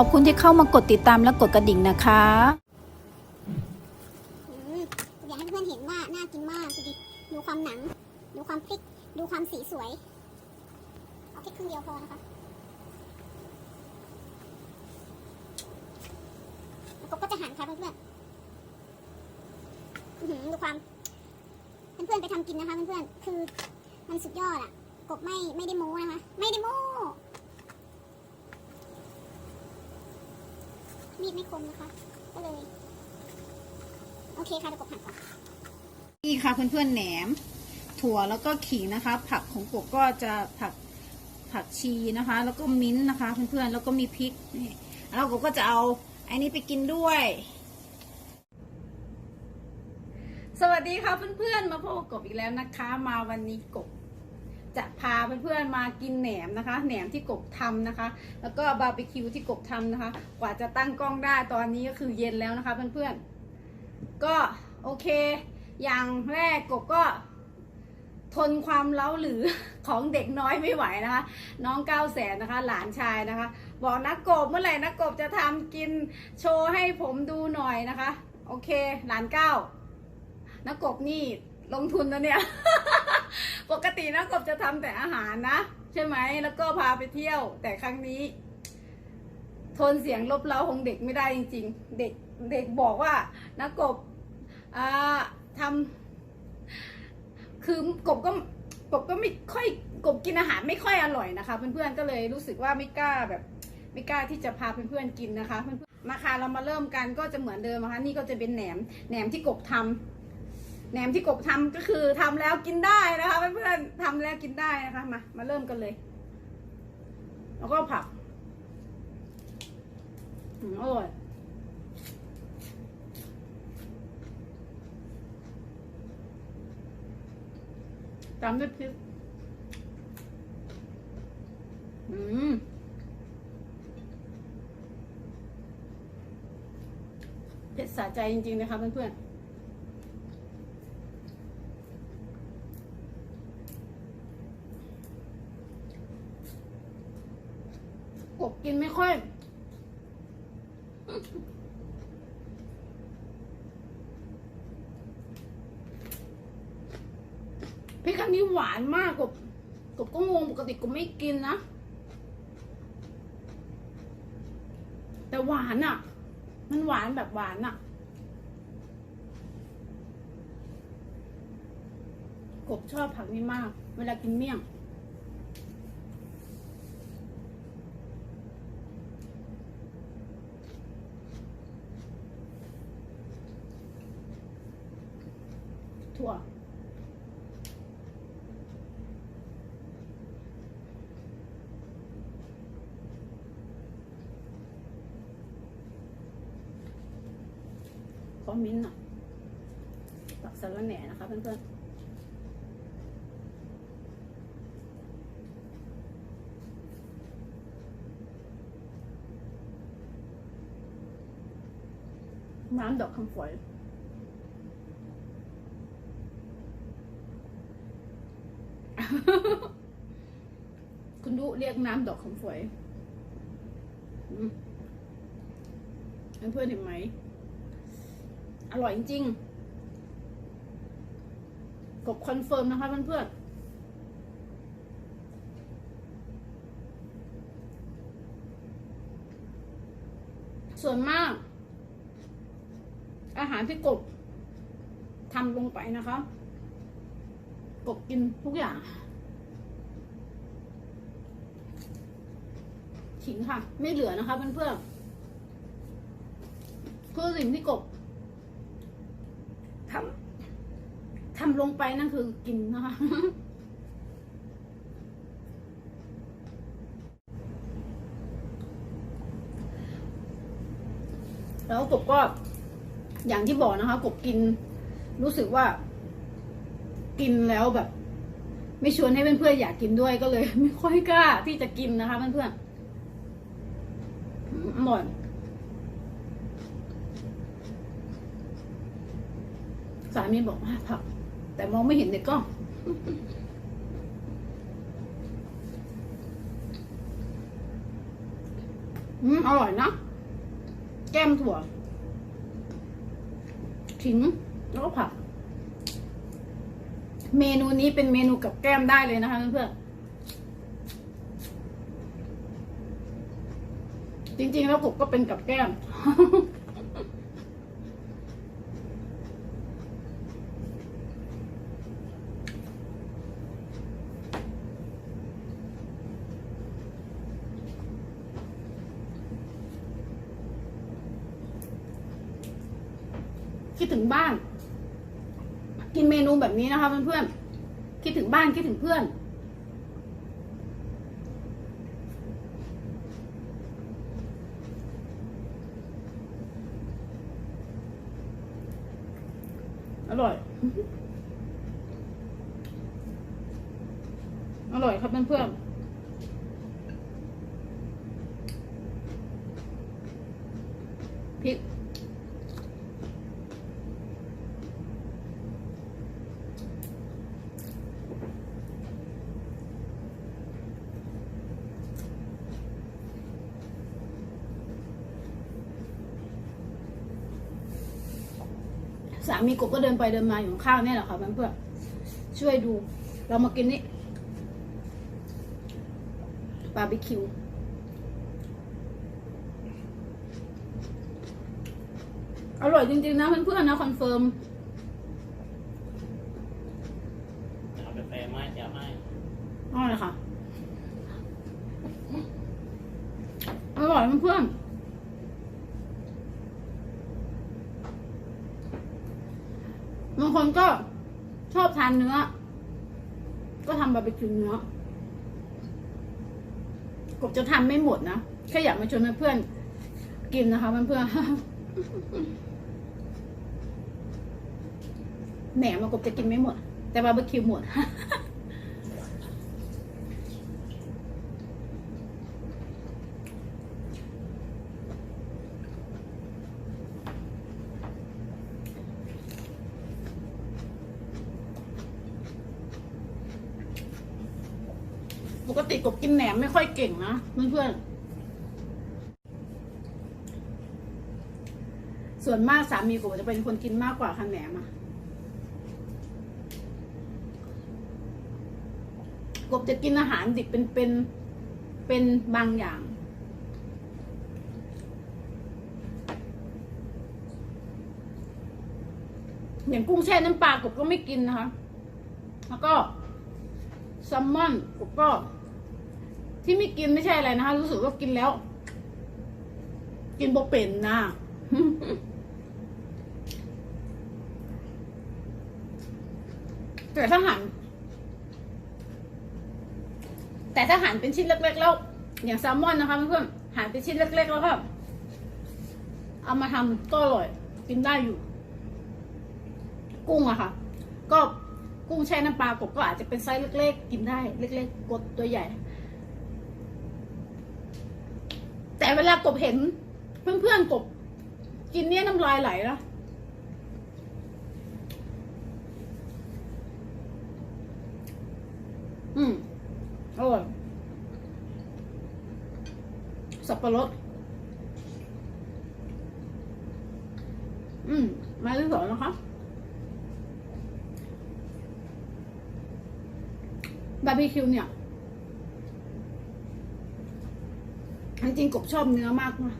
ขอบคุณที่เข้ามากดติดตามและกดกระดิ่งนะคะอยากให้เพื่อนเห็นว่าน่ากินมากดูดิดูความหนัง ดูความพริก ดูความสีสวย เอาแค่ครึ่งเดียวพอนะคะแล้วก็จะหั่นค่ะเพื่อนๆดูความ เพื่อนๆไปทำกินนะคะเพื่อนๆคือมันสุดยอดอะกบไม่ไม่ได้โม้นะคะ ไม่ได้โม้ มีดไม่คมนะคะ ก็เลย โอเคค่ะเดี๋ยวกบหั่นก่อนนี่ค่ะเพื่อนๆแหนม ถั่วแล้วก็ขิงนะคะ ผักของกบก็จะผักผักชีนะคะ แล้วก็มิ้นท์นะคะ เพื่อนๆแล้วก็มีพริกนี่แล้วกบก็จะเอาไอ้นี้ไปกินด้วย สวัสดีค่ะเพื่อนๆมาพบกับกบอีกแล้วนะคะ มาวันนี้กบ จะพาเพื่อนๆมากินแหนมนะคะ แหนมที่กบทำนะคะ แล้วก็บาร์บีคิวที่กบทำนะคะ กว่าจะตั้งกล้องได้ตอนนี้ก็คือเย็นแล้วนะคะเพื่อนๆ ก็โอเค อย่างแรกกบก็ทนความเล้าหรือของเด็กน้อยไม่ไหวนะคะ น้องเก้าแสนนะคะ หลานชายนะคะ บอกนักกบเมื่อไหร่นักกบจะทำกินโชว์ให้ผมดูหน่อยนะคะ โอเค หลานเก้านักกบนี่ ลงทุนนะเนี่ย ปกตินักบจะทำแต่อาหารนะ ใช่ไหมแล้วก็พาไปเที่ยว แต่ครั้งนี้ ทนเสียงลบเล้าของเด็กไม่ได้จริง ๆ เด็กเด็กบอกว่านักกบอ่าทำคือกบก็กบก็ไม่ค่อยกบกินอาหารไม่ค่อยอร่อยนะคะ เพื่อนๆก็เลยรู้สึกว่าไม่กล้าแบบไม่กล้าที่จะพาเพื่อนๆกินนะคะเพื่อนๆมาค่ะเรามาเริ่มกันก็จะเหมือนเดิมนะคะ นี่ก็จะเป็นแหนมแหนมที่กบทำ แหนมที่กบทำก็คือทำแล้วกินได้นะคะเพื่อนๆทำแล้วกินได้นะคะมามาเริ่มกันเลย แล้วก็ผักอืมอร่อยตามด้วยพริกอืมเผ็ดสะใจจริงๆนะคะเพื่อนๆ บกินไม่ค่อย พริกอันนี้หวานมากกบกบก็งงปกติกบไม่กินนะ แต่หวานอะ่ะ มันหวานแบบหวานอะ่ะ กบชอบผักนี้มาก เวลากินเมี่ยง ถั่ว ขอ มิ้นท์หน่อยตักสาระแหน่นะคะเพื่อนๆน้ำดอกคำฝอยคุณดุเรียกน้ำดอกคำฝอยเพื่อนเห็นไหม อร่อยจริงๆกบคอนเฟิร์มนะคะเพื่อนๆส่วนมาก อาหารที่กบทำลงไปนะคะ กบกินทุกอย่างขิงค่ะ ไม่เหลือนะคะเพื่อนๆคือสิ่งที่กบ ทำ ทำลงไปนั่นคือกินนะคะแล้วกบก็อย่างที่บอกนะคะ กบกิน รู้สึกว่า กินแล้วแบบ ไม่ชวนให้เพื่อนๆอยากกินด้วยก็เลย ไม่ค่อยกล้าที่จะกินนะคะเพื่อนๆอืมอร่อยสามีบอกว่าผัก แต่มองไม่เห็นในกล้องอืมอร่อยนะ แก้มถั่วขิงแล้วก็ผัก เมนูนี้เป็นเมนูกับแก้มได้เลยนะคะเพื่อนๆจริงๆแล้วกบก็เป็นกับแก้ม คิดถึงบ้าน กินเมนูแบบนี้นะคะเพื่อนๆคิดถึงบ้านคิดถึงเพื่อน อร่อย อร่อยครับเพื่อนๆพริก สามีกบก็เดินไปเดินมาอยู่ข้างๆเนี่ยแหละค่ะเพื่อนๆช่วยดู เรามากินนี่บาร์บีคิวอร่อยจริงๆนะเพื่อนๆนะคอนเฟิร์มเอาไปแปรไม้จะให้อร่อยค่ะ อร่อยเพื่อนๆบาง คนก็ชอบทานเนื้อ ก็ทำบาร์บีคิวเนื้อกบจะทำไม่หมดนะแค่อยากมาชวนเพื่อนกินนะคะเพื่อนๆแหนมกบจะกินไม่หมด แต่บาร์บีคิวหมด ปกติกบกินแหนมไม่ค่อย เก่งนะเพื่อนๆส่วนมากสามีกบจะเป็นคนกินมากกว่าค่ะแหนมอะกบจะกินอาหารดิบเป็นเป็นเป็นบางอย่าง อย่างกุ้งแช่น้ำปลากบก็ไม่กินนะคะ แล้วก็แซลมอนผมก็ ที่ไม่กินไม่ใช่อะไรนะคะ รู้สึกว่ากินแล้ว กินโบเป็นนะแต่ถ้าหั่นแต่ถ้าหั่นเป็นชิ้นเล็กๆแล้วอย่างแซลมอนนะคะเพื่อนๆหั่นเป็นชิ้นเล็กๆแล้วก็เอามาทำก็อร่อย กินได้อยู่ กุ้งอะค่ะ ก็กุ้งแช่น้ำปลากบก็อาจจะเป็นไซส์เล็ก ๆ กินได้ เล็ก ๆ กดตัวใหญ่ แต่เวลากบเห็น เพื่อนๆกบ กินเนี่ยน้ำลายไหลนะอืมอร่อยสับปะรด อืมมาที่สองนะคะบาร์บีคิวเนี่ย จริงๆกบชอบเนื้อมากนะ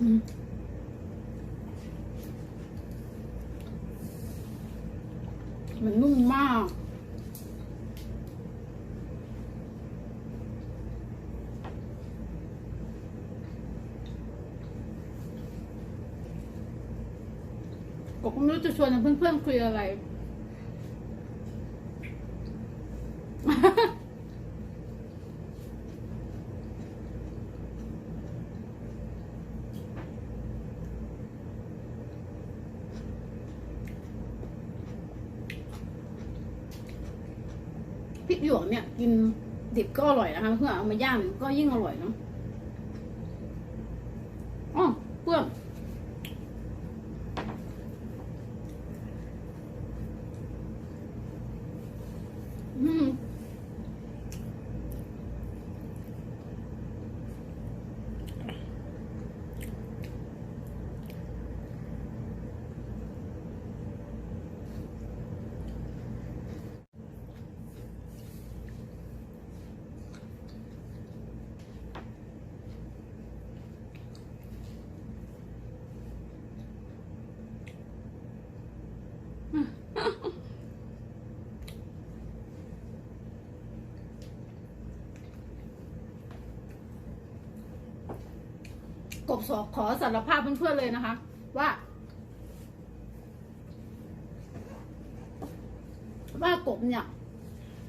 อืมมันนุ่มมาก กบก็ไม่รู้จะชวนเพื่อนๆคุยอะไร พริกหยวกเนี่ย กินดิบก็อร่อยนะคะเพื่อเอามาย่างก็ยิ่งอร่อยเนาะอ๋อเพื่อน กบสอขอสารภาพเพื่อนๆเลยนะคะ ว่า ว่ากบเนี่ย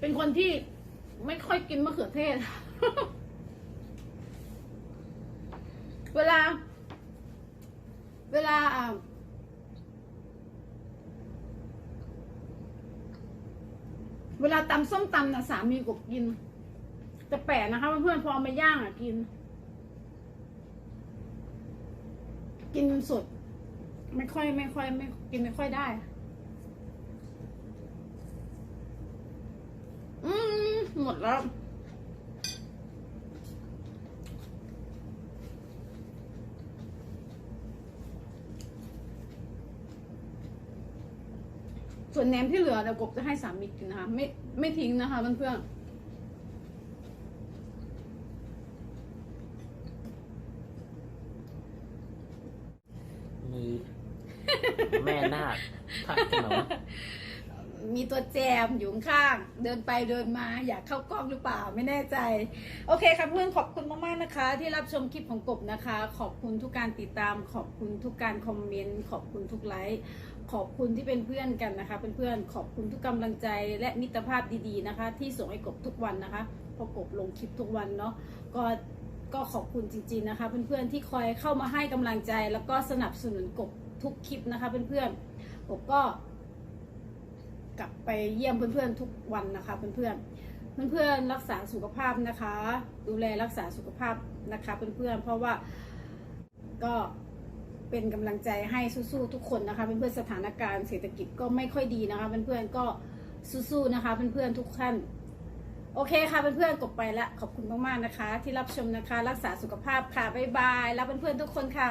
เป็นคนที่ไม่ค่อยกินมะเขือเทศ เวลา เวลาอ่าเวลาตำส้มตำนะสามีกบกินแต่แปลกนะคะเพื่อนๆพอมาย่างอะกิน กินสด ไม่ค่อยไม่ค่อยไม่กินไม่ค่อยได้ อืมหมดแล้วส่วนแหนมที่เหลือเดี๋ยวกบจะให้สามีกินนะคะ ไม่ไม่ทิ้งนะคะเพื่อนมื แม่นาคทักขนมๆมีตัวแจมอยู่ข้าง เดินไปเดินมาอยากเข้ากล้องหรือเปล่าไม่แน่ใจ โอเคค่ะเพื่อนขอบคุณมากๆนะคะ ที่รับชมคลิปของกบนะคะ ขอบคุณทุกการติดตาม ขอบคุณทุกการคอมเมนต์ขอบคุณทุกไลค์ขอบคุณที่เป็นเพื่อนกันนะคะเพื่อนๆขอบคุณทุกกำลังใจและมิตรภาพดีๆนะคะ ที่ส่งให้กบทุกวันนะคะเพราะกบลงคลิปทุกวันเนาะก็ ก็ขอบคุณจริงๆนะคะเพื่อนๆที่คอยเข้ามาให้กำลังใจ แล้วก็สนับสนุนกบทุกคลิปนะคะเพื่อนๆกบก็กลับไปเยี่ยมเพื่อนๆทุกวันนะคะเพื่อนๆเพื่อนๆรักษาสุขภาพนะคะ ดูแลรักษาสุขภาพนะคะเพื่อนๆเพราะว่าก็เป็นกำลังใจให้สู้ๆทุกคนนะคะเพื่อนๆสถานการณ์เศรษฐกิจก็ไม่ค่อยดีนะคะเพื่อนๆก็สู้ๆนะคะเพื่อนๆทุกท่าน โอเคค่ะเพื่อนๆกบไปละขอบคุณมากๆนะคะ ที่รับชมนะคะ รักษาสุขภาพค่ะบ๊ายบายรับเพื่อนๆทุกคนค่ะ